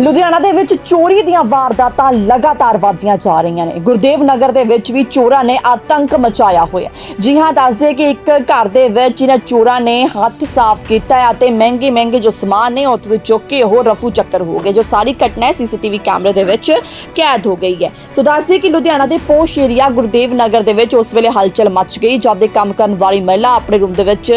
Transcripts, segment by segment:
ਲੁਧਿਆਣਾ ਦੇ ਵਿੱਚ ਚੋਰੀ ਦੀਆਂ ਵਾਰਦਾਤਾਂ ਲਗਾਤਾਰ ਵਧਦੀਆਂ ਜਾ ਰਹੀਆਂ ਨੇ। ਗੁਰਦੇਵ ਨਗਰ ਦੇ ਵਿੱਚ ਵੀ ਚੋਰਾਂ ਨੇ ਆਤੰਕ ਮਚਾਇਆ ਹੋਇਆ ਜੀ ਹਾਂ ਦੱਸਦੇ ਕਿ ਇੱਕ ਘਰ ਦੇ ਵਿੱਚ ਇਹਨਾਂ ਚੋਰਾਂ ਨੇ ਹੱਥ ਸਾਫ਼ ਕੀਤਾ ਅਤੇ ਮਹਿੰਗੇ ਮਹਿੰਗੇ ਜੋ ਸਮਾਨ ਨੇ ਉੱਥੋਂ ਦੇ ਚੁੱਕ ਕੇ ਉਹ ਰਫੂ ਚੱਕਰ ਹੋ ਗਏ, ਜੋ ਸਾਰੀ ਘਟਨਾ ਸੀਸੀਟੀਵੀ ਕੈਮਰੇ ਦੇ ਵਿੱਚ ਕੈਦ ਹੋ ਗਈ ਹੈ। ਸੋ ਦੱਸਦੇ ਕਿ ਲੁਧਿਆਣਾ ਦੇ ਪੋਸ਼ ਏਰੀਆ ਗੁਰਦੇਵ ਨਗਰ ਦੇ ਵਿੱਚ ਉਸ ਵੇਲੇ ਹਲਚਲ ਮਚ ਗਈ, ਜਦ ਦੇ ਕੰਮ ਕਰਨ ਵਾਲੀ ਮਹਿਲਾ ਆਪਣੇ ਰੂਮ ਦੇ ਵਿੱਚ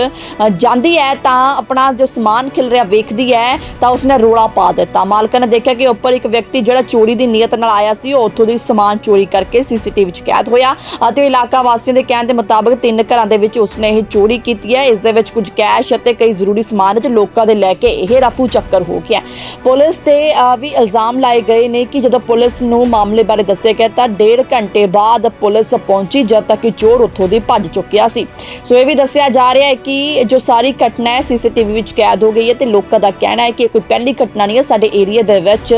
ਜਾਂਦੀ ਹੈ ਤਾਂ ਆਪਣਾ ਜੋ ਸਮਾਨ ਖਿਲ ਰਿਹਾ ਵੇਖਦੀ ਹੈ ਤਾਂ ਉਸਨੇ ਰੋਲਾ ਪਾ ਦਿੱਤਾ। ਮਾਲਕਾਂ ਨੇ ਦੇਖਿਆ ਕਿ ਉੱਪਰ ਇੱਕ ਵਿਅਕਤੀ ਜਿਹੜਾ ਚੋਰੀ ਦੀ ਨੀਅਤ ਨਾਲ ਆਇਆ ਸੀ, ਉਹ ਉੱਥੋਂ ਦੀ ਸਮਾਨ ਚੋਰੀ ਕਰਕੇ ਸੀਸੀਟੀਵੀ ਵਿੱਚ ਕੈਦ ਹੋਇਆ ਅਤੇ ਇਲਾਕਾ ਵਾਸੀਆਂ ਦੇ ਕਹਿਣ ਦੇ ਮੁਤਾਬਕ ਤਿੰਨ ਘਰਾਂ ਦੇ ਵਿੱਚ ਉਸਨੇ ਇਹ ਚੋਰੀ ਕੀਤੀ ਹੈ। ਇਸ ਦੇ ਵਿੱਚ ਕੁਝ ਕੈਸ਼ ਅਤੇ ਕਈ ਜ਼ਰੂਰੀ ਸਮਾਨ ਤੇ ਲੋਕਾਂ ਦੇ ਲੈ ਕੇ ਇਹ ਰਫੂ ਚੱਕਰ ਹੋ ਗਿਆ ਪੁਲਿਸ ਤੇ ਵੀ ਇਲਜ਼ਾਮ ਲਾਏ ਗਏ ਨੇ ਕਿ ਜਦੋਂ ਪੁਲਿਸ ਨੂੰ ਮਾਮਲੇ ਬਾਰੇ ਦੱਸਿਆ ਗਿਆ ਤਾਂ ਡੇਢ ਘੰਟੇ ਬਾਅਦ ਪੁਲਿਸ ਪਹੁੰਚੀ ਜਦ ਤੱਕ ਕਿ ਚੋਰ ਉੱਥੋਂ ਦੀ ਭੱਜ ਚੁੱਕਿਆ ਸੀ। ਸੋ ਇਹ ਵੀ ਦੱਸਿਆ ਜਾ ਰਿਹਾ ਹੈ ਕਿ ਜੋ ਸਾਰੀ ਘਟਨਾ ਹੈ, ਸੀਸੀਟੀਵੀ ਵਿੱਚ ਕੈਦ ਹੋ ਗਈ ਹੈ ਤੇ ਲੋਕਾਂ ਦਾ ਕਹਿਣਾ ਹੈ ਕਿ ਇਹ ਕੋਈ ਪਹਿਲੀ ਘਟਨਾ ਨਹੀਂ ਹੈ। ਸਾਡੇ ਏਰੀਆ ਦੇ ਵਿੱਚ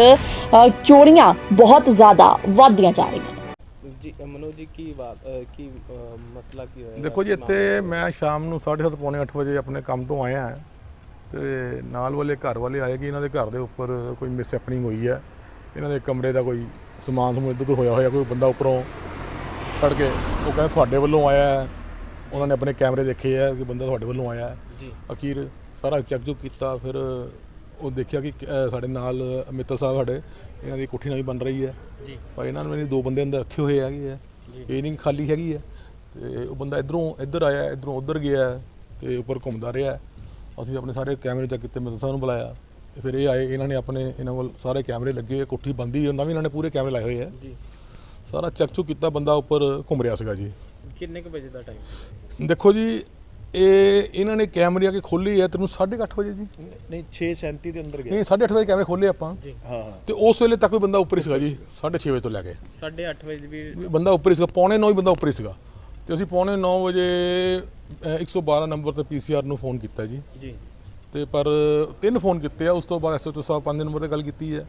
ਚੋਰੀਆਂ ਬਹੁਤ ਜ਼ਿਆਦਾ ਵਧਦੀਆਂ ਜਾ ਰਹੀਆਂ ਨੇ। ਜੀ ਮਨੋਜ ਜੀ ਕੀ ਬਾਤ ਕੀ ਮਸਲਾ ਕੀ ਹੋਇਆ? ਦੇਖੋ ਜੀ ਇੱਥੇ ਮੈਂ ਸ਼ਾਮ ਨੂੰ 7:30 ਪੌਣੇ 8 ਵਜੇ ਆਪਣੇ ਕੰਮ ਤੋਂ ਆਇਆ ਹਾਂ ਤੇ ਨਾਲ ਵਾਲੇ ਘਰ ਵਾਲੇ ਆਏ ਕਿ ਇਹਨਾਂ ਦੇ ਘਰ ਦੇ ਉੱਪਰ ਕੋਈ ਮਿਸ ਹੈਪਨਿੰਗ ਹੋਈ ਹੈ। ਇਹਨਾਂ ਦੇ ਕਮਰੇ ਦਾ ਕੋਈ ਸਮਾਨ ਸਮੂਨ ਇੱਧਰ ਉੱਧਰ ਹੋਇਆ ਹੋਇਆ ਕੋਈ ਬੰਦਾ ਉੱਪਰੋਂ ਫੜ ਕੇ ਉਹ ਕਹਿੰਦਾ ਤੁਹਾਡੇ ਵੱਲੋਂ ਆਇਆ ਹੈ। ਉਹਨਾਂ ਨੇ ਆਪਣੇ ਕੈਮਰੇ ਦੇਖੇ ਆ ਕਿ ਬੰਦਾ ਤੁਹਾਡੇ ਵੱਲੋਂ ਆਇਆ ਹੈ। ਜੀ। ਅਖੀਰ ਸਾਰਾ ਚੈੱਕ ਚੁੱਕ ਕੀਤਾ ਫਿਰ ਉਹ ਦੇਖਿਆ ਕਿ ਅ, ਸਾਡੇ ਨਾਲ ਮਿੱਤਲ ਸਾਹਿਬ ਸਾਡੇ ਇਹਨਾਂ ਦੀ ਕੋਠੀ ਨਵੀਂ ਬਣ ਰਹੀ ਹੈ। ਜੀ। ਪਰ ਇਹਨਾਂ ਨੇ ਮੇਰੇ ਦੋ ਬੰਦੇ ਅੰਦਰ ਰੱਖੇ ਹੋਏ ਹੈਗੇ ਆ। ਇਹ ਨਹੀਂ ਕਿ ਖਾਲੀ ਹੈਗੀ ਹੈ ਤੇ ਉਹ ਬੰਦਾ ਇਧਰੋਂ ਇੱਧਰ ਆਇਆ ਇਧਰੋਂ ਉਧਰ ਗਿਆ ਤੇ ਉੱਪਰ ਘੁੰਮਦਾ ਰਿਹਾ ਅਸੀਂ ਆਪਣੇ ਸਾਰੇ ਕੈਮਰੇ ਚੈੱਕ ਕੀਤੇ ਮਿੱਤਲ ਸਾਹਿਬ ਨੂੰ ਬੁਲਾਇਆ ਤੇ ਫਿਰ ਇਹ ਆਏ ਇਹਨਾਂ ਨੇ ਆਪਣੇ ਇਹਨਾਂ ਕੋਲ ਸਾਰੇ ਕੈਮਰੇ ਲੱਗੇ ਹੋਏ, ਕੋਠੀ ਬੰਦੀ ਨਵੀਂ ਇਹਨਾਂ ਨੇ ਪੂਰੇ ਕੈਮਰੇ ਲਾਏ ਹੋਏ ਆ। ਜੀ। ਸਾਰਾ ਚੈੱਕ ਚੁੱਕ ਕੀਤਾ ਬੰਦਾ ਉੱਪਰ ਘੁੰਮ ਰਿਹਾ ਸੀਗਾ ਜੀ। ਕਿੰਨੇ ਕੁ ਵਜੇ ਦਾ ਟਾਈਮ ਦੇਖੋ ਜੀ ਇਹ ਇਹਨਾਂ ਨੇ ਕੈਮਰੇ ਆ ਕੇ ਖੋਲੀ ਹੈ ਤੈਨੂੰ 8:30 ਵਜੇ ਜੀ। ਨਹੀਂ 6:37 ਦੇ ਅੰਦਰ ਗਿਆ। ਨਹੀਂ 8:30 ਵਜੇ ਕੈਮਰੇ ਖੋਲੇ ਆਪਾਂ। ਜੀ। ਹਾਂ ਤੇ ਉਸ ਵੇਲੇ ਤੱਕ ਵੀ ਬੰਦਾ ਉੱਪਰ ਹੀ ਸੀਗਾ ਜੀ 6:30 ਵਜੇ ਤੋਂ ਲੈ ਕੇ। 8:30 ਵਜੇ ਵੀ ਬੰਦਾ ਉੱਪਰ ਹੀ ਸੀਗਾ ਪੌਣੇ 9 ਹੀ ਬੰਦਾ ਉੱਪਰ ਹੀ ਸੀਗਾ। ਤੇ ਅਸੀਂ ਪੌਣੇ 9 ਵਜੇ ਅਹ, 112 ਨੰਬਰ ਤੇ ਪੀਸੀਆਰ ਨੂੰ ਫੋਨ ਕੀਤਾ ਜੀ। ਜੀ। ਤੇ ਪਰ ਤਿੰਨ ਫੋਨ ਕੀਤੇ ਆ ਉਸ ਤੋਂ ਬਾਅਦ ਐਸਓਚਓ ਸਾਹਿਬ 5 ਨੰਬਰ ਤੇ ਗੱਲ ਕੀਤੀ ਹੈ।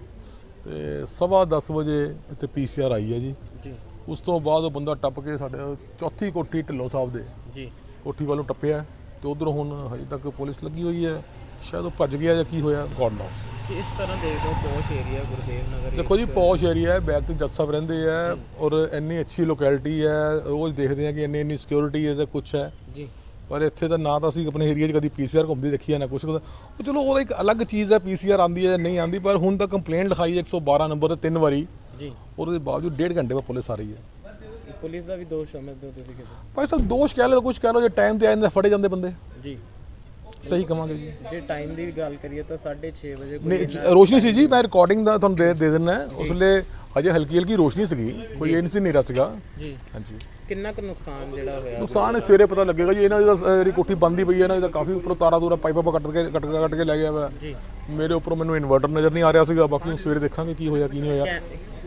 ਤੇ ਸਵਾ 10 ਵਜੇ ਇੱਥੇ ਪੀਸੀਆਰ ਆਈ ਹੈ ਜੀ। ਜੀ। ਉਸ ਤੋਂ ਬਾਅਦ ਉਹ ਬੰਦਾ ਟੱਪ ਕੇ ਸਾਡੇ ਚੌਥੀ ਕੋਠੀ ਢਿੱਲੋਂ ਸਾਹਿਬ ਦੇ। ਜੀ। ਕੋਠੀ ਵੱਲੋਂ ਟੱਪਿਆ ਤੇ ਉਧਰ ਹੁਣ ਹਜੇ ਤੱਕ ਪੁਲਿਸ ਲੱਗੀ ਹੋਈ ਹੈ। ਸ਼ਾਇਦ ਉਹ ਭੱਜ ਗਿਆ ਜਾਂ ਕੀ ਹੋਇਆ ਗੋਡ ਨੋਸ ਕਿਸ ਤਰ੍ਹਾਂ ਦੇਖਦੇ ਹੋ ਪੋਸ਼ ਏਰੀਆ ਗੁਰਦੇਵ ਨਗਰ ਦੇਖੋ ਜੀ ਪੌਸ਼ ਏਰੀਆ ਹੈ ਬੈਕ ਤੇ ਜੱਜ ਸਾਹਿਬ ਰਹਿੰਦੇ ਆ ਔਰ ਇੰਨੀ ਅੱਛੀ ਲੋਕੈਲਿਟੀ ਹੈ ਰੋਜ਼ ਦੇਖਦੇ ਆ ਕਿ ਇੰਨੀ ਇੰਨੀ ਸਿਕਿਉਰਿਟੀ ਹੈ ਜਾਂ ਕੁਛ ਹੈ। ਜੀ। ਪਰ ਇੱਥੇ ਤਾਂ ਨਾ ਤਾਂ ਅਸੀਂ ਆਪਣੇ ਏਰੀਆ 'ਚ ਕਦੀ ਪੀਸੀਆਰ ਘੁੰਮਦੀ ਦੇਖੀ ਹੈ ਨਾ ਕੁਛ ਉਹ ਚਲੋ ਉਹਦਾ ਇੱਕ ਅਲੱਗ ਚੀਜ਼ ਹੈ ਪੀਸੀਆਰ ਆਂਦੀ ਹੈ ਜਾਂ ਨਹੀਂ ਆਂਦੀ ਪਰ ਹੁਣ ਤਾਂ ਕੰਪਲੇਂਟ ਲਿਖਾਈ ਹੈ 112 ਨੰਬਰ ਤੇ ਤਿੰਨ ਵਾਰੀ। ਜੀ। ਉਹਦੇ ਬਾਵਜੂਦ ਡੇਢ ਘੰਟੇ ਬਾਅਦ ਪੁਲਿਸ ਆ ਰਹੀ ਹੈ। ਪੁਲਿਸ ਦਾ ਵੀ ਦੋਸ਼ ਸਮਝਦੇ ਹੋ ਤੁਸੀਂ ਕਿਸੇ ਭਾਈ ਸਾਹਿਬ ਦੋਸ਼ ਕਹਿ ਲਓ ਕੁਛ ਕਹਿ ਲਓ ਜੇ ਟਾਈਮ ਤੇ ਆ ਜਾਂਦੇ ਫੜੇ ਜਾਂਦੇ ਬੰਦੇ। ਜੀ। ਸਹੀ ਕਵਾਂਗੇ ਜੀ। ਜੇ ਟਾਈਮ ਦੀ ਗੱਲ ਕਰੀਏ ਤਾਂ 6:30 ਵਜੇ ਕੋਈ ਨਹੀਂ ਰੋਸ਼ਨੀ ਸੀ ਜੀ ਮੈਂ ਰਿਕਾਰਡਿੰਗ ਦਾ ਤੁਹਾਨੂੰ ਦੇ ਦੇ ਦਿੰਦਾ। ਉਸ ਵੇਲੇ ਹਜੇ ਹਲਕੀ ਹਲਕੀ ਰੋਸ਼ਨੀ ਸੀਗੀ ਕੋਈ ਇਹ ਨਹੀਂ ਸੀ ਹਨੇਰਾ ਸੀਗਾ। ਜੀ। ਹਾਂਜੀ। ਕਿੰਨਾ ਕੁ ਨੁਕਸਾਨ ਜਿਹੜਾ ਹੋਇਆ ਨੁਕਸਾਨ ਇਹ ਸਵੇਰੇ ਪਤਾ ਲੱਗੇਗਾ ਜੀ ਇਹਨਾਂ ਦੀ ਤਾਂ, ਅਹ, ਜਿਹੜੀ ਕੋਠੀ ਬੰਦੀ ਪਈ ਹੈ ਨਾ ਇਹਦਾ ਕਾਫੀ ਉੱਪਰੋਂ ਤਾਰਾ ਤੂਰਾ ਪਾਈਪਾਂ ਪਾ ਕੱਟ ਕੇ ਕੱਟ ਕੇ ਕੱਟ ਕੇ ਲੈ ਗਿਆ ਵਾ। ਜੀ। ਮੇਰੇ ਉੱਪਰੋਂ ਮੈਨੂੰ ਇਨਵਰਟਰ ਨਜ਼ਰ ਨਹੀਂ ਆ ਰਿਹਾ ਸੀਗਾ ਬਾਕੀ ਸਵੇਰੇ ਦੇਖਾਂਗੇ ਕੀ ਹੋਇਆ ਕੀ ਨਹੀਂ ਹੋਇਆ। ਕੈ-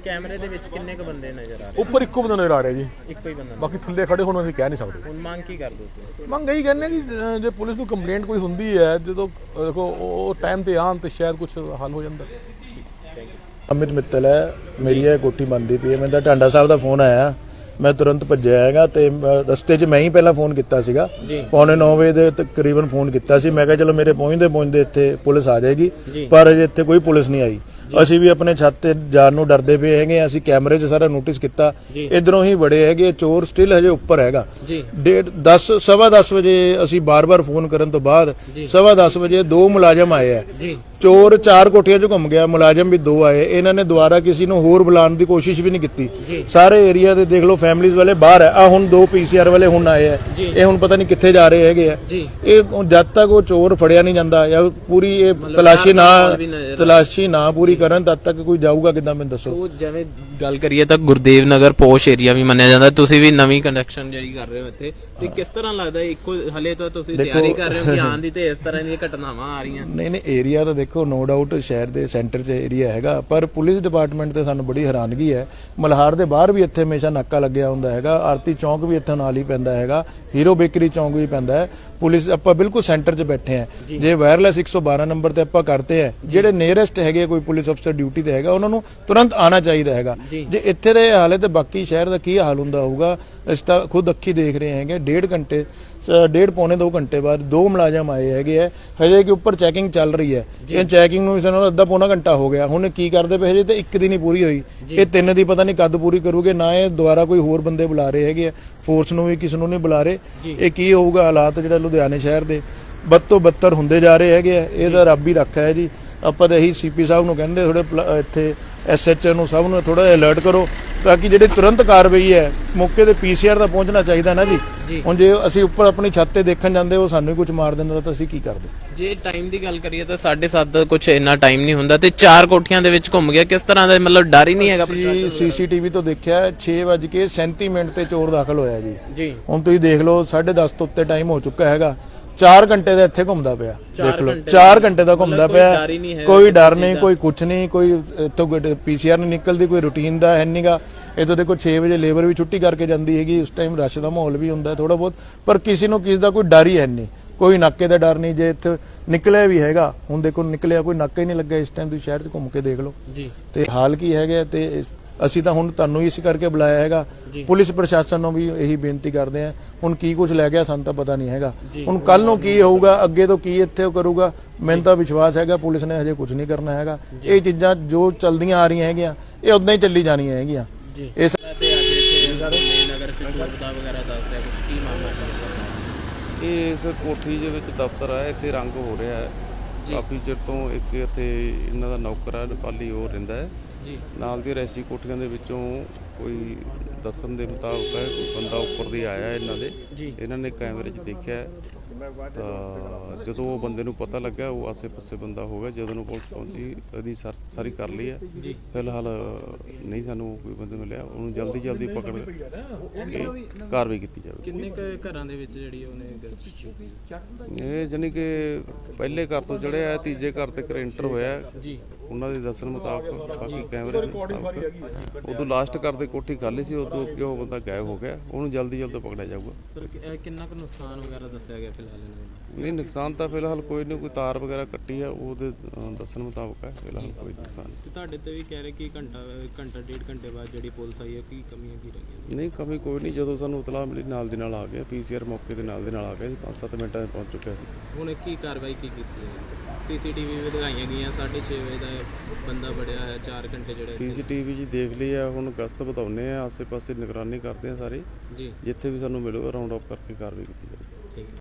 ਕੈਮਰੇ ਦੇ ਵਿੱਚ ਕਿੰਨੇ ਕੁ ਬੰਦੇ ਨਜ਼ਰ ਆ ਰਹੇ? ਉੱਪਰ ਇੱਕੋ ਬੰਦਾ ਨਜ਼ਰ ਆ ਰਿਹਾ ਜੀ। ਇੱਕੋ ਹੀ ਬੰਦਾ ਬਾਕੀ ਥੱਲੇ ਖੜੇ ਹੁਣ ਅਸੀਂ ਕਹਿ ਨਹੀਂ ਸਕਦੇ। ਹੁਣ ਮੰਗ ਕੀ ਕਰਦੇ ਹੋ ਤੁਸੀਂ? ਮੰਗ ਇਹੀ ਕਹਿੰਦੇ ਕਿ ਜੇ ਪੁਲਿਸ ਨੂੰ ਕੰਪਲੇਂਟ ਕੋਈ ਹੁੰਦੀ ਹੈ ਜਦੋਂ ਦੇਖੋ ਉਹ ਟਾਈਮ ਤੇ ਆਉਣ ਤੇ ਸ਼ਾਇਦ ਕੁਝ ਹੱਲ ਹੋ ਜਾਂਦਾ। ਅਮਿਤ ਮਿੱਤਲ ਹੈ ਮੇਰੀ ਇਹ ਕੋਠੀ ਬੰਦੀ ਪਈ ਹੈ। ਮੈਨੂੰ ਤਾਂ ਟਾਂਡਾ ਸਾਹਿਬ ਦਾ ਫੋਨ ਆਇਆ ਮੈਂ ਤੁਰੰਤ ਭੱਜਿਆ ਹੈਗਾ ਤੇ ਰਸਤੇ 'ਚ ਮੈਂ ਹੀ ਪਹਿਲਾਂ ਫੋਨ ਕੀਤਾ ਸੀਗਾ। ਪੌਣੇ 9 ਵਜੇ ਦੇ ਤਕਰੀਬਨ ਫੋਨ ਕੀਤਾ ਸੀ। ਮੈਂ ਕਿਹਾ ਚਲੋ ਮੇਰੇ ਪਹੁੰਚਦੇ ਪਹੁੰਚਦੇ ਇੱਥੇ ਪੁਲਿਸ ਆ ਜਾਏਗੀ। ਪਰ ਅਜੇ ਇੱਥੇ ਕੋਈ ਪੁਲਿਸ ਨਹੀਂ ਆਈ। ਅਸੀਂ ਵੀ ਆਪਣੇ ਛੱਤ ਤੇ ਜਾਣ ਨੂੰ ਡਰਦੇ ਪਏ ਹੈਗੇ ਅਸੀਂ ਕੈਮਰੇ 'ਚ ਸਾਰਾ ਨੋਟਿਸ ਕੀਤਾ। ਇਧਰੋਂ ਹੀ ਬੜੇ ਹੈਗੇ ਚੋਰ ਸਟਿਲ ਹਜੇ ਉੱਪਰ ਹੈਗਾ। ਡੇਢ 10 ਸਵਾ 10 ਵਜੇ ਅਸੀਂ ਬਾਰ-ਬਾਰ ਫੋਨ ਕਰਨ ਤੋਂ ਬਾਅਦ ਸਵਾ 10 ਵਜੇ ਦੋ ਮੁਲਾਜ਼ਮ ਆਏ ਆ। ਚੋਰ ਚਾਰ ਕੋਠੀਆਂ 'ਚ ਘੁੰਮ ਗਿਆ। ਮੁਲਾਜ਼ਮ ਵੀ ਦੋ ਆਏ। ਇਹਨਾਂ ਨੇ ਦੁਬਾਰਾ ਕਿਸੇ ਨੂੰ ਹੋਰ ਬੁਲਾਉਣ ਦੀ ਕੋਸ਼ਿਸ਼ ਵੀ ਨਹੀਂ ਕੀਤੀ। ਸਾਰੇ ਏਰੀਆ ਦੇ ਦੇਖ ਲਓ ਫੈਮਿਲੀਜ਼ ਵਾਲੇ ਬਾਹਰ ਆ। ਹੁਣ ਦੋ ਪੀਸੀਆਰ ਵਾਲੇ ਹੁਣ ਆਏ ਆ। ਇਹ ਹੁਣ ਪਤਾ ਨਹੀਂ ਕਿੱਥੇ ਜਾ ਰਹੇ ਹੈਗੇ ਆ। ਇਹ ਜਦ ਤੱਕ ਉਹ ਚੋਰ ਫੜਿਆ ਨਹੀਂ ਜਾਂਦਾ ਜਾਂ ਪੂਰੀ ਇਹ ਤਲਾਸ਼ੀ ਨਾ ਤਲਾਸ਼ੀ ਨਾ ਪੂਰੀ ਕਰਨ ਤਦ ਤੱਕ ਕੋਈ ਜਾਊਗਾ ਕਿਦਾਂ ਮੈਨੂੰ ਦੱਸੋ? ਉਹ ਜਿਵੇਂ ਗੱਲ ਕਰੀਏ ਤਾਂ ਗੁਰਦੇਵ ਨਗਰ ਪੋਸ਼ ਏਰੀਆ ਵੀ ਮੰਨਿਆ ਜਾਂਦਾ। ਤੁਸੀਂ ਵੀ ਨਵੀਂ ਕਨੈਕਸ਼ਨ ਜਿਹੜੀ ਕਰ ਰਹੇ ਹੋ ਇੱਥੇ। ਤੇ ਕਿਸ ਤਰ੍ਹਾਂ ਲੱਗਦਾ ਇੱਕੋ ਹਲੇ ਤਾਂ ਤੁਸੀਂ ਤਿਆਰੀ ਕਰ ਰਹੇ ਹੋ ਕਿ ਆਉਣ ਦੀ ਤੇ ਇਸ ਤਰ੍ਹਾਂ ਦੀਆਂ ਘਟਨਾਵਾਂ ਆ ਰਹੀਆਂ। ਨਹੀਂ ਨਹੀਂ ਏਰੀਆ ਤਾਂ ਦੇਖੋ ਨੋ ਡਾਊਟ ਸ਼ਹਿਰ ਦੇ ਸੈਂਟਰ 'ਚ ਏਰੀਆ ਹੈਗਾ। ਪਰ ਪੁਲਿਸ ਡਿਪਾਰਟਮੈਂਟ ਤੇ ਸਾਨੂੰ ਬੜੀ ਹੈਰਾਨਗੀ ਹੈ। ਮਲਹਾਰ ਦੇ ਬਾਹਰ ਵੀ ਇੱਥੇ ਹਮੇਸ਼ਾ ਨਾਕਾ ਲੱਗਿਆ ਹੁੰਦਾ ਹੈਗਾ। ਆਰਤੀ ਚੌਂਕ ਵੀ ਇੱਥੇ ਨਾਲ ਹੀ ਪੈਂਦਾ ਹੈਗਾ। ਹੀਰੋ ਬੇਕਰੀ ਚੌਂਕ ਵੀ ਪੈਂਦਾ ਹੈ। ਪੁਲਿਸ ਆਪਾਂ ਬਿਲਕੁਲ ਸੈਂਟਰ 'ਚ ਬੈਠੇ ਆ ਜੇ। ਵਾਇਰਲੈਸ 112 ਨੰਬਰ ਤੇ ਆਪਾਂ ਕਰਤੇ ਆ ਜਿਹੜੇ ਨੀਅਰੈਸਟ ਹੈਗੇ ਕੋਈ ਪੁਲਿਸ ਪੁਲਿਸ ਅਫਸਰ ਡਿਊਟੀ ਤੇ ਹੈਗਾ ਉਹਨਾਂ ਨੂੰ ਤੁਰੰਤ ਆਣਾ ਚਾਹੀਦਾ ਹੈਗਾ। ਜੇ। ਇੱਥੇ ਦੇ ਹਾਲੇ ਤੇ ਬਾਕੀ ਸ਼ਹਿਰ ਦਾ ਕੀ ਹਾਲ ਹੁੰਦਾ ਹੋਊਗਾ ਅਸੀਂ ਤਾਂ ਖੁਦ ਅੱਖੀ ਦੇਖ ਰਹੇ ਹੈਗੇ ਡੇਢ ਘੰਟੇ ਡੇਢ ਪੌਣੇ 2 ਘੰਟੇ ਬਾਅਦ ਦੋ ਮੁਲਾਜ਼ਮ ਆਏ ਹੈਗੇ ਆ। ਹਜੇ ਕਿ ਉੱਪਰ ਚੈਕਿੰਗ ਚੱਲ ਰਹੀ ਹੈ। ਇਹ ਚੈਕਿੰਗ ਨੂੰ ਸਾਨੂੰ ਅੱਧਾ ਪੌਣਾ ਘੰਟਾ ਹੋ ਗਿਆ। ਹੁਣ ਕੀ ਕਰਦੇ ਪਏ ਹਜੇ ਤੇ ਇੱਕ ਦਿਨ ਹੀ ਪੂਰੀ ਹੋਈ। ਇਹ ਤਿੰਨ ਦੀ ਪਤਾ ਨਹੀਂ ਕਦ ਪੂਰੀ ਕਰੂਗੇ ਨਾ ਇਹ ਦੁਬਾਰਾ ਕੋਈ ਹੋਰ ਬੰਦੇ ਬੁਲਾ ਰਹੇ ਹੈਗੇ ਆ। ਫੋਰਸ ਨੂੰ ਵੀ ਕਿਸ ਨੂੰ ਨਹੀਂ ਬੁਲਾ ਰਹੇ। ਇਹ ਕੀ ਹੋਊਗਾ ਹਾਲਾਤ ਜਿਹੜਾ ਲੁਧਿਆਣੇ ਸ਼ਹਿਰ ਦੇ ਬਦ ਤੋਂ ਬੱਤਰ ਹੁੰਦੇ ਜਾ ਰਹੇ ਹੈਗੇ ਆ। ਇਹ ਤਾਂ ਰੱਬ ਹੀ ਰੱਖਾ ਹੈ ਜੀ। ਆਪਾਂ ਤਾਂ ਇਹੀ ਸੀਪੀ ਸਾਹਿਬ ਨੂੰ ਕਹਿੰਦੇ ਥੋੜੇ ਇੱਥੇ ਐਸਐਚਓ ਨੂੰ ਸਭ ਨੂੰ ਥੋੜਾ ਅਲਰਟ ਕਰੋ ਤਾਂ ਕਿ ਜਿਹੜੀ ਤੁਰੰਤ ਕਾਰਵਾਈ ਹੈ ਮੌਕੇ ਤੇ ਪੀਸੀਆਰ ਦਾ ਪਹੁੰਚਣਾ ਚਾਹੀਦਾ ਨਾ ਜੀ। ਹੁਣ ਜੇ ਅਸੀਂ ਉੱਪਰ ਆਪਣੀ ਛੱਤ ਤੇ ਦੇਖਣ ਜਾਂਦੇ ਉਹ ਸਾਨੂੰ ਹੀ ਕੁਝ ਮਾਰ ਦਿੰਦਾ ਤਾਂ ਅਸੀਂ ਕੀ ਕਰਦੇ? ਜੇ ਟਾਈਮ ਦੀ ਗੱਲ ਕਰੀਏ ਤਾਂ 7:30 ਕੁਝ ਇੰਨਾ ਟਾਈਮ ਨਹੀਂ ਹੁੰਦਾ ਤੇ ਚਾਰ ਕੋਠੀਆਂ ਦੇ ਵਿੱਚ ਘੁੰਮ ਗਿਆ ਕਿਸ ਤਰ੍ਹਾਂ ਦਾ ਮਤਲਬ ਡਰ ਹੀ ਨਹੀਂ ਹੈਗਾ ਜੀ ਸੀਸੀਟੀਵੀ ਤੋਂ ਦੇਖਿਆ 6:37 ਮਿੰਟ ਤੇ ਚੋਰ ਦਾਖਲ ਹੋਇਆ ਜੀ। ਜੀ। ਹੁਣ ਤੁਸੀਂ ਦੇਖ ਲਓ 10:30 ਤੋਂ ਉੱਤੇ ਟਾਈਮ ਹੋ ਚੁੱਕਾ ਹੈਗਾ। 4 ਘੰਟੇ ਦਾ ਇੱਥੇ ਘੁੰਮਦਾ ਪਿਆ। ਦੇਖ ਲਓ ਘੰਟੇ 4 ਘੰਟੇ ਦਾ ਘੁੰਮਦਾ ਪਿਆ। ਕੋਈ ਡਰ ਨਹੀਂ ਕੋਈ ਕੁਛ ਨਹੀਂ ਕੋਈ ਇੱਥੋਂ ਪੀਸੀਆਰ ਨਹੀਂ ਨਿਕਲਦੀ ਕੋਈ ਰੁਟੀਨ ਦਾ ਹੈ ਨਹੀਂਗਾ ਇਦੋਂ ਦੇਖੋ 6 ਵਜੇ ਲੇਬਰ ਵੀ ਛੁੱਟੀ ਕਰਕੇ ਜਾਂਦੀ ਹੈਗੀ ਉਸ ਟਾਈਮ ਰਸ਼ ਦਾ ਮਾਹੌਲ ਵੀ ਹੁੰਦਾ ਥੋੜਾ ਬਹੁਤ ਪਰ ਕਿਸੇ ਨੂੰ ਕਿਸੇ ਦਾ ਕੋਈ ਡਰ ਹੀ ਹੈ ਨਹੀਂ ਕੋਈ ਨਾਕੇ ਦਾ ਡਰ ਨਹੀਂ ਜੇ ਇੱਥੇ ਨਿਕਲਿਆ ਵੀ ਹੈਗਾ ਹੁਣ ਦੇਖੋ ਨਿਕਲਿਆ ਕੋਈ ਨਾਕਾ ਹੀ ਨਹੀਂ ਲੱਗਾ ਇਸ ਟਾਈਮ ਤੁਸੀਂ ਸ਼ਹਿਰ 'ਚ ਘੁੰਮ ਕੇ ਦੇਖ ਲਓ। ਜੀ। ਤੇ ਹਾਲ ਕੀ ਹੈਗਾ ਤੇ ਅਸੀਂ ਤਾਂ ਹੁਣ ਤੁਹਾਨੂੰ ਇਸ ਕਰਕੇ ਬੁਲਾਇਆ ਹੈਗਾ। ਪੁਲਿਸ ਪ੍ਰਸ਼ਾਸਨ ਨੂੰ ਵੀ ਇਹੀ ਬੇਨਤੀ ਕਰਦੇ ਆ ਹੁਣ ਕੀ ਕੁਝ ਲੈ ਗਿਆ ਸਾਨੂੰ ਤਾਂ ਪਤਾ ਨਹੀਂ ਹੈਗਾ। ਹੁਣ ਕੱਲ ਨੂੰ ਕੀ ਹੋਊਗਾ ਅੱਗੇ ਤੋਂ ਕੀ ਇੱਥੇ ਉਹ ਕਰੂਗਾ ਮੈਨੂੰ ਤਾਂ ਵਿਸ਼ਵਾਸ ਹੈਗਾ ਪੁਲਿਸ ਨੇ ਹਜੇ ਕੁਝ ਨਹੀਂ ਕਰਨਾ ਹੈਗਾ। ਇਹ ਚੀਜ਼ਾਂ ਜੋ ਚਲਦੀਆਂ ਆ ਰਹੀਆਂ ਹੈਗੀਆਂ ਇਹ ਉਦਾਂ ਹੀ ਚੱਲੀ ਜਾਣੀਆਂ ਹੈਗੀਆਂ। ਇਸ ਤੇ ਅੱਜ ਇੱਥੇ ਮੇਨ ਨਗਰ ਚੋਰਦਾ ਵਗੈਰਾ ਦੱਸ ਰਿਹਾ ਕੁਝ ਕੀ ਮਾਮਲਾ ਹੈ? ਇਹ ਇਸ ਕੋਠੀ ਦੇ ਵਿੱਚ ਦਫ਼ਤਰ ਆ ਇੱਥੇ ਰੰਗ ਹੋ ਰਿਹਾ ਹੈ। ਕਾਫੀ ਚਿਰ ਤੋਂ ਇੱਕ ਇੱਥੇ ਇਹਨਾਂ ਦਾ ਨੌਕਰ ਆ ਨੇਪਾਲੀ ਉਹ ਰਹਿੰਦਾ ਹੈ। ਜੀ। ਨਾਲ ਦੀ ਰੈਸੀ ਕੋਠੀਆਂ ਦੇ ਵਿੱਚੋਂ ਕੋਈ ਦੱਸਣ ਦੇ ਮੁਤਾਬਕ ਹੈ ਕੋਈ ਬੰਦਾ ਉੱਪਰ ਦੀ ਆਇਆ ਇਹਨਾਂ ਦੇ। ਇਹਨਾਂ ਨੇ ਕੈਮਰੇ 'ਚ ਦੇਖਿਆ ਤਾਂ ਜਦੋਂ ਉਹ ਬੰਦੇ ਨੂੰ ਪਤਾ ਲੱਗਾ ਉਹ ਆਸੇ-ਪਾਸੇ ਬੰਦਾ ਹੋ ਗਿਆ ਜਦੋਂ ਨੂੰ ਪੁਲਿਸ ਪਹੁੰਚੀ ਇਹਦੀ ਸਰ- ਸਾਰੀ ਕਰ ਲਈ ਹੈ। ਫਿਲਹਾਲ ਨਹੀਂ ਸਾਨੂੰ ਕੋਈ ਬੰਦਾ ਮਿਲਿਆ। ਉਹਨੂੰ ਜਲਦੀ ਜਲਦੀ ਪਕੜ ਕੇ ਕਾਰਵਾਈ ਕੀਤੀ ਜਾਵੇ। ਕਿੰਨੇ ਕੁ ਘਰਾਂ ਦੇ ਵਿੱਚ ਜਿਹੜੀ ਉਹਨੇ ਇਹ ਜਾਨੀ ਕਿ ਪਹਿਲੇ ਘਰ ਤੋਂ ਚੜਿਆ ਤੀਜੇ ਘਰ ਤੇ ਕਰੈਂਟਰ ਹੋਇਆ ਜੀ। ਉਹਨਾਂ ਦੇ ਦੱਸਣ ਮੁਤਾਬਕ ਬਾਕੀ ਕੈਮਰੇ ਉਦੋਂ ਲਾਸਟ ਘਰ ਦੇ ਕੋਠੀ ਖਾਲੀ ਸੀ ਉਦੋਂ ਕਿ ਉਹ ਬੰਦਾ ਗਾਇਬ ਹੋ ਗਿਆ? ਉਹਨੂੰ ਜਲਦੀ ਜਲਦੀ ਪਕੜਿਆ ਜਾਊਗਾ। ਸਰ ਕਿੰਨਾ ਕੁ ਨੁਕਸਾਨ ਵਗੈਰਾ ਦੱਸਿਆ ਗਿਆ ਫਿਲਹਾਲ ਇਹਨਾਂ ਨਹੀਂ ਨੁਕਸਾਨ ਤਾਂ ਫਿਲਹਾਲ ਕੋਈ ਨਹੀਂ ਕੋਈ ਤਾਰ ਵਗੈਰਾ ਕੱਟੀ ਆ ਉਹਦੇ ਦੱਸਣ ਮੁਤਾਬਕ ਹੈ ਫਿਲਹਾਲ ਕੋਈ ਨੁਕਸਾਨ ਨਹੀਂ। ਤੇ ਤੁਹਾਡੇ ਤੇ ਵੀ ਕਹਿ ਰਹੇ ਕਿ ਘੰਟਾ ਘੰਟਾ ਡੇਢ ਘੰਟੇ ਬਾਅਦ ਜਿਹੜੀ ਪੁਲਿਸ ਆਈ ਹੈ ਕੀ ਕਮੀਆਂ ਕੀ ਰਹਿ ਗਈਆਂ? ਨਹੀਂ ਕਮੀ ਕੋਈ ਨਹੀਂ ਜਦੋਂ ਸਾਨੂੰ ਇਤਲਾਹ ਮਿਲੀ ਨਾਲ ਦੀ ਨਾਲ ਆ ਗਿਆ ਪੀਸੀਆਰ ਮੌਕੇ ਦੇ ਨਾਲ ਦੇ ਨਾਲ ਆ ਗਿਆ ਜੀ 5-7 ਮਿੰਟਾਂ 'ਚ ਪਹੁੰਚ ਚੁੱਕਿਆ ਸੀ ਹੁਣ ਕੀ ਕਾਰਵਾਈ ਕੀ ਕੀਤੀ ਹੈ? ਸੀਸੀਟੀਵੀ ਵੀ ਦਿਖਾਈਆਂ ਗਈਆਂ 6:30 ਵਜੇ ਦਾ ਬੰਦਾ ਬੜਿਆ ਹੈ 4 ਘੰਟੇ ਜਿਹੜੇ ਸੀਸੀਟੀਵੀ ਜੀ ਦੇਖ ਲਈ ਆ ਹੁਣ ਗਸ਼ਤ ਵਧਾਉਨੇ ਆ ਆਸੇ-ਪਾਸੇ ਨਿਗਰਾਨੀ ਕਰਦੇ ਆ ਸਾਰੇ। ਜੀ। ਜਿੱਥੇ ਵੀ ਸਾਨੂੰ ਮਿਲੂਗਾ ਰਾਉਂਡ ਅਪ ਕਰਕੇ ਕਾਰਵਾਈ ਕੀਤੀ ਜਾਵੇ